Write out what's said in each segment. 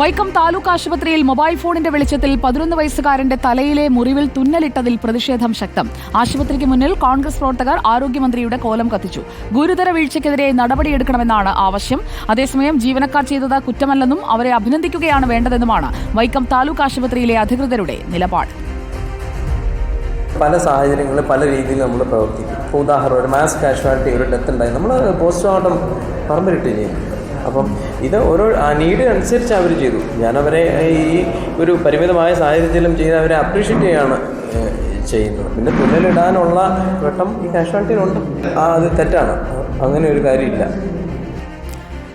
വൈക്കം താലൂക്ക് ആശുപത്രിയിൽ മൊബൈൽ ഫോണിന്റെ വെളിച്ചത്തിൽ പതിനൊന്ന് വയസ്സുകാരന്റെ തലയിലെ മുറിവിൽ തുന്നലിട്ടതിൽ പ്രതിഷേധം ശക്തം. ആശുപത്രിക്ക് മുന്നിൽ കോൺഗ്രസ് പ്രവർത്തകർ ആരോഗ്യമന്ത്രിയുടെ കോലം കത്തിച്ചു. ഗുരുതര വീഴ്ചയ്ക്കെതിരെ നടപടിയെടുക്കണമെന്നാണ് ആവശ്യം. അതേസമയം ജീവനക്കാർ ചെയ്തത് കുറ്റമല്ലെന്നും അവരെ അഭിനന്ദിക്കുകയാണ് വേണ്ടതെന്നുമാണ് വൈക്കം താലൂക്ക് ആശുപത്രിയിലെ അധികൃതരുടെ നിലപാട്. പല സാഹചര്യങ്ങളിൽ പല രീതിയിൽ നമ്മൾ പ്രവർത്തിക്കും. ഉദാഹരണം ഒരു മാസ് കാഷ്വാലിറ്റി ഒരു ഡെത്ത് ഉണ്ടായി. നമ്മൾ പോസ്റ്റ്മോർട്ടം പറമ്പിലിട്ട് ചെയ്യും അപ്പം ഇത് ഓരോ ആ നീഡ് അനുസരിച്ച് അവർ ചെയ്തു. ഞാനവരെ ഈ ഒരു പരിമിതമായ സാഹചര്യത്തിലും ചെയ്ത് അവരെ അപ്രീഷിയേറ്റ് ചെയ്യാണ് ചെയ്യുന്നത്. പിന്നെ തുന്നലിടാനുള്ള ഘട്ടം ഈ കാഷ്വാലിറ്റിയിലുണ്ട് ആ അത് തെറ്റാണ്. അങ്ങനെ ഒരു കാര്യമില്ല.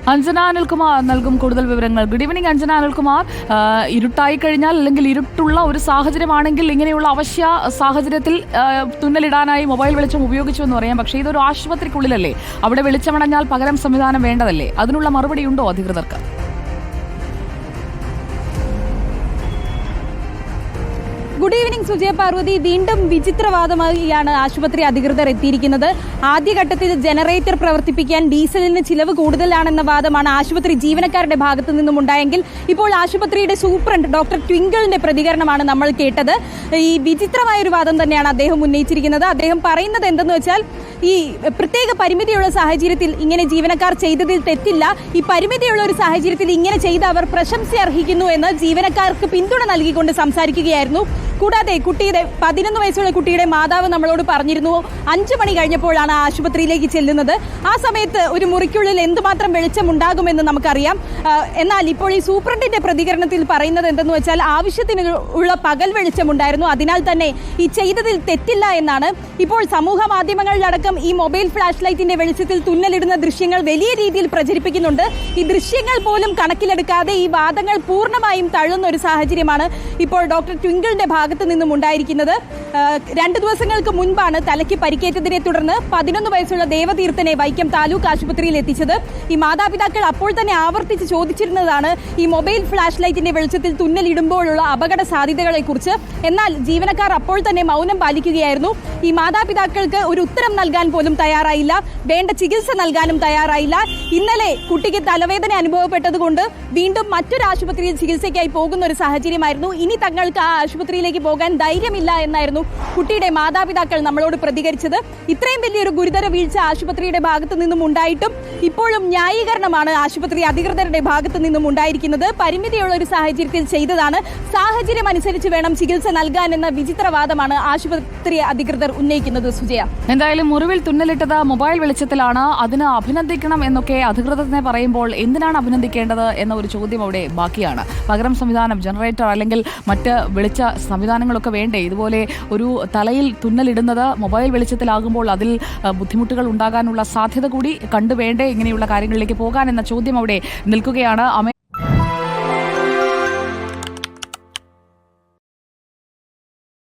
അഞ്ജന അനിൽകുമാർ നൽകും കൂടുതൽ വിവരങ്ങൾ. Good evening Anjana Anilkumar. ഇരുട്ടായി കഴിഞ്ഞാൽ അല്ലെങ്കിൽ ഇരുട്ടുള്ള ഒരു സാഹചര്യമാണെങ്കിൽ ഇങ്ങനെയുള്ള അവശ്യ സാഹചര്യത്തിൽ തുന്നലിടാനായി മൊബൈൽ വെളിച്ചം ഉപയോഗിച്ചു എന്ന് പറയാം. പക്ഷേ ഇതൊരു ആശുപത്രിക്കുള്ളിലല്ലേ? അവിടെ വെളിച്ചമണഞ്ഞാൽ പകരം സംവിധാനം വേണ്ടതല്ലേ? അതിനുള്ള മറുപടി ഉണ്ടോ അധികൃതർക്ക്? Good evening Sujaya Parvathi. വീണ്ടും വിചിത്രവാദമായാണ് ആശുപത്രി അധികൃതർ എത്തിയിരിക്കുന്നത്. ആദ്യഘട്ടത്തിൽ ജനറേറ്റർ പ്രവർത്തിപ്പിക്കാൻ ഡീസലിന് ചിലവ് കൂടുതലാണെന്ന വാദമാണ് ആശുപത്രി ജീവനക്കാരുടെ ഭാഗത്തു നിന്നും ഉണ്ടായെങ്കിൽ ഇപ്പോൾ ആശുപത്രിയുടെ സൂപ്രണ്ട് ഡോക്ടർ ട്വിങ്കിളിന്റെ പ്രതികരണമാണ് നമ്മൾ കേട്ടത്. ഈ വിചിത്രമായ ഒരു വാദം തന്നെയാണ് അദ്ദേഹം ഉന്നയിച്ചിരിക്കുന്നത്. അദ്ദേഹം പറയുന്നത് എന്തെന്ന് വെച്ചാൽ ഈ പ്രത്യേക പരിമിതിയുള്ള സാഹചര്യത്തിൽ ഇങ്ങനെ ജീവനക്കാർ ചെയ്തതിൽ തെറ്റില്ല. ഈ പരിമിതിയുള്ള ഒരു സാഹചര്യത്തിൽ ഇങ്ങനെ ചെയ്ത അവർ പ്രശംസ അർഹിക്കുന്നു എന്ന് ജീവനക്കാർക്ക് പിന്തുണ നൽകിക്കൊണ്ട് സംസാരിക്കുകയായിരുന്നു. കൂടാതെ കുട്ടിയുടെ പതിനൊന്ന് വയസ്സുള്ള കുട്ടിയുടെ മാതാവ് നമ്മളോട് പറഞ്ഞിരുന്നു. അഞ്ചു മണി കഴിഞ്ഞപ്പോഴാണ് ആശുപത്രിയിലേക്ക് ചെല്ലുന്നത്. ആ സമയത്ത് ഒരു മുറിക്കുള്ളിൽ എന്തുമാത്രം വെളിച്ചം ഉണ്ടാകുമെന്ന് നമുക്കറിയാം. എന്നാൽ ഇപ്പോൾ ഈ സൂപ്രണ്ടിന്റെ പ്രതികരണത്തിൽ പറയുന്നത് എന്തെന്ന് വെച്ചാൽ ആവശ്യത്തിന് ഉള്ള പകൽ വെളിച്ചമുണ്ടായിരുന്നു അതിനാൽ തന്നെ ഈ ചെയ്തതിൽ തെറ്റില്ല എന്നാണ്. ഇപ്പോൾ സമൂഹ മാധ്യമങ്ങളിലടക്കം ഈ മൊബൈൽ ഫ്ലാഷ് ലൈറ്റിന്റെ വെളിച്ചത്തിൽ തുന്നലിടുന്ന ദൃശ്യങ്ങൾ വലിയ രീതിയിൽ പ്രചരിപ്പിക്കുന്നുണ്ട്. ഈ ദൃശ്യങ്ങൾ പോലും കണക്കിലെടുക്കാതെ ഈ വാദങ്ങൾ പൂർണമായും തള്ളുന്ന ഒരു സാഹചര്യമാണ് ഇപ്പോൾ ഡോക്ടർ ട്വിങ്കിളിന്റെ ഭാഗത്ത് നിന്നും ഉണ്ടായിരിക്കുന്നത്. രണ്ട് ദിവസങ്ങൾക്ക് മുൻപാണ് തലയ്ക്ക് പരിക്കേറ്റതിനെ തുടർന്ന് പതിനൊന്ന് വയസ്സുള്ള ദേവതീർത്ഥനെ വൈക്കം താലൂക്ക് ആശുപത്രിയിൽ എത്തിച്ചത്. ഈ മാതാപിതാക്കൾ അപ്പോൾ തന്നെ ആവർത്തിച്ച് ചോദിച്ചിരുന്നതാണ് ഈ മൊബൈൽ ഫ്ലാഷ് ലൈറ്റിന്റെ വെളിച്ചത്തിൽ തുന്നലിടുമ്പോഴുള്ള അപകട സാധ്യതകളെ കുറിച്ച് എന്നാൽ ജീവനക്കാർ അപ്പോൾ തന്നെ മൗനം പാലിക്കുകയായിരുന്നു. ഈ മാതാപിതാക്കൾക്ക് ഒരു ഉത്തരം നൽകാൻ പോലും തയ്യാറായില്ല. വേണ്ട ചികിത്സ നൽകാനും തയ്യാറായില്ല. ഇന്നലെ കുട്ടിക്ക് തലവേദന അനുഭവപ്പെട്ടതുകൊണ്ട് വീണ്ടും മറ്റൊരു ആശുപത്രിയിൽ ചികിത്സയ്ക്കായി പോകുന്ന ഒരു സാഹചര്യമായിരുന്നു. ഇനി തങ്ങൾക്ക് ആ ആശുപത്രിയിലേക്ക് പോകാൻ ധൈര്യമില്ല എന്നായിരുന്നു കുട്ടിയുടെ മാതാപിതാക്കൾ നമ്മളോട് പ്രതികരിച്ചത്. ഇത്രയും വലിയൊരു ഗുരുതര വീഴ്ച ആശുപത്രിയുടെ ഭാഗത്തു നിന്നും ഉണ്ടായിട്ടും ഇപ്പോഴും ന്യായീകരണമാണ് ആശുപത്രി അധികൃതരുടെ ഭാഗത്തു നിന്നും ഉണ്ടായിരിക്കുന്നത്. പരിമിതിയുള്ള ഒരു സാഹചര്യത്തിൽ ചെയ്തതാണ്. സാഹചര്യം അനുസരിച്ച് വേണം ചികിത്സ നൽകാൻ എന്ന വിചിത്രവാദമാണ് ആശുപത്രി അധികൃതർ ഉന്നയിക്കുന്നത് സുജയ. എന്തായാലും മുറിവിൽ തുന്നലിട്ടത് മൊബൈൽ വെളിച്ചത്തിലാണ്. അതിന് അഭിനന്ദിക്കണം എന്നൊക്കെ അധികൃതർ തന്നെ പറയുമ്പോൾ എന്തിനാണ് അഭിനന്ദിക്കേണ്ടത് എന്ന ഒരു ചോദ്യം അവിടെ ബാക്കിയാണ്. പകരം സംവിധാനം ജനറേറ്റർ അല്ലെങ്കിൽ മറ്റ് വെളിച്ച സംവിധാനങ്ങളൊക്കെ വേണ്ടേ? ഇതുപോലെ ഒരു തലയിൽ തുന്നലിടുന്നത് മൊബൈൽ വെളിച്ചത്തിലാകുമ്പോൾ അതിൽ ബുദ്ധിമുട്ടുകൾ ഉണ്ടാകാനുള്ള സാധ്യത കൂടി കണ്ടുവേണ്ടേ? ഇങ്ങനെയുള്ള കാര്യങ്ങളിലേക്ക് പോകാൻ എന്ന ചോദ്യം അവിടെ നിൽക്കുകയാണ്. അമേ